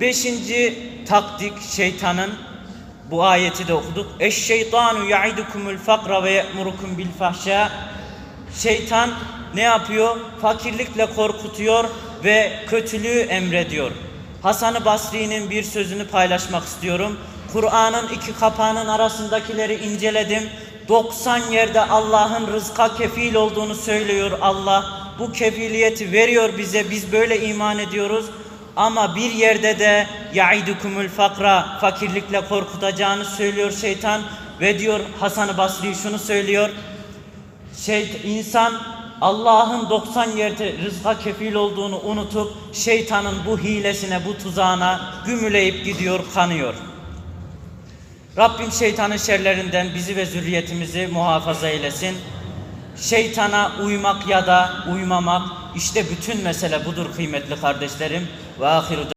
Beşinci taktik şeytanın bu ayeti de okuduk. Eşşeytanu ya'idukumul fakra ve ye'murukum bil fahşa. Şeytan ne yapıyor? Fakirlikle korkutuyor ve kötülüğü emrediyor. Hasan-ı Basri'nin bir sözünü paylaşmak istiyorum. Kur'an'ın iki kapağının arasındakileri inceledim. 90 yerde Allah'ın rızka kefil olduğunu söylüyor Allah. Bu kefiliyeti veriyor bize. Biz böyle iman ediyoruz. Ama bir yerde de yaidukumul fakra fakirlikle korkutacağını söylüyor şeytan ve diyor Hasan-ı Basri şunu söylüyor. Şey, insan Allah'ın 90 yerde rızka kefil olduğunu unutup şeytanın bu hilesine, bu tuzağına gümüleyip gidiyor, kanıyor. Rabbim şeytanın şerlerinden bizi ve zürriyetimizi muhafaza eylesin. Şeytana uymak ya da uymamak işte bütün mesele budur kıymetli kardeşlerim. Ve ahiru